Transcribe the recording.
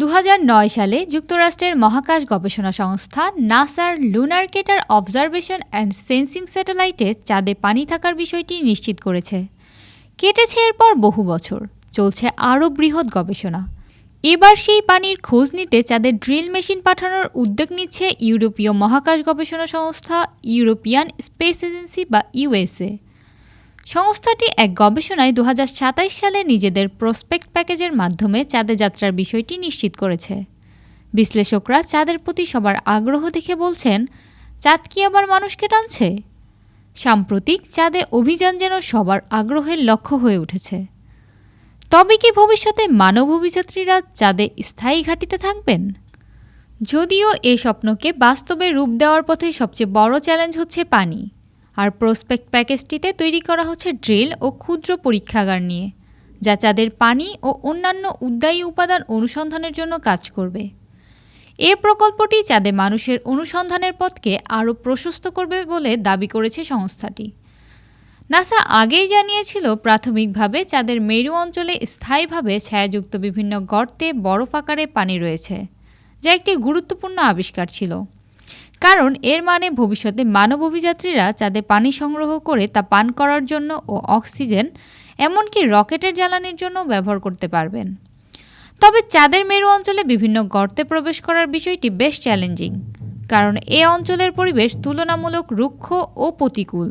দু হাজার নয় সালে যুক্তরাষ্ট্রের মহাকাশ গবেষণা সংস্থা নাসার lunar crater observation and sensing স্যাটেলাইটে চাঁদে পানি থাকার বিষয়টি নিশ্চিত করেছে। কেটেছে এরপর বহু বছর। চলছে আরও বৃহৎ গবেষণা। এবার সেই পানির খোঁজ নিতে চাঁদের ড্রিল মেশিন পাঠানোর উদ্যোগ নিচ্ছে ইউরোপীয় মহাকাশ গবেষণা সংস্থা, ইউরোপিয়ান স্পেস এজেন্সি বা ইউএসএ সংস্থাটি এক গবেষণায় দু সালে নিজেদের প্রসপেক্ট প্যাকেজের মাধ্যমে চাঁদে যাত্রার বিষয়টি নিশ্চিত করেছে। বিশ্লেষকরা চাঁদের প্রতি সবার আগ্রহ দেখে বলছেন, চাঁদ কি আবার মানুষকে টানছে? সাম্প্রতিক চাঁদে অভিযান যেন সবার আগ্রহের লক্ষ্য হয়ে উঠেছে। তবে কি ভবিষ্যতে মানব অভিযাত্রীরা চাঁদে স্থায়ী ঘাঁটিতে থাকবেন? যদিও এ স্বপ্নকে বাস্তবে রূপ দেওয়ার পথে সবচেয়ে বড় চ্যালেঞ্জ হচ্ছে পানি। আর প্রসপেক্ট প্যাকেজটিতে তৈরি করা হচ্ছে ড্রিল ও ক্ষুদ্র পরীক্ষাগার নিয়ে, যা চাঁদের পানি ও অন্যান্য উদ্যায়ী উপাদান অনুসন্ধানের জন্য কাজ করবে। এ প্রকল্পটি চাঁদে মানুষের অনুসন্ধানের পথকে আরও প্রশস্ত করবে বলে দাবি করেছে সংস্থাটি। নাসা আগেই জানিয়েছিল, প্রাথমিকভাবে চাঁদের মেরু অঞ্চলে স্থায়ীভাবে ছায়াযুক্ত বিভিন্ন গর্তে বরফ আকারে পানি রয়েছে, যা একটি গুরুত্বপূর্ণ আবিষ্কার ছিল। কারণ এর মানে ভবিষ্যতে মানব অভিযাত্রীরা চাঁদে পানি সংগ্রহ করে তা পান করার জন্য ও অক্সিজেন, এমনকি রকেটের জ্বালানির জন্য ব্যবহার করতে পারবেন। তবে চাঁদের মেরু অঞ্চলে বিভিন্ন গর্তে প্রবেশ করার বিষয়টি বেশ চ্যালেঞ্জিং কারণ এ অঞ্চলের পরিবেশ তুলনামূলক রুক্ষ ও প্রতিকূল।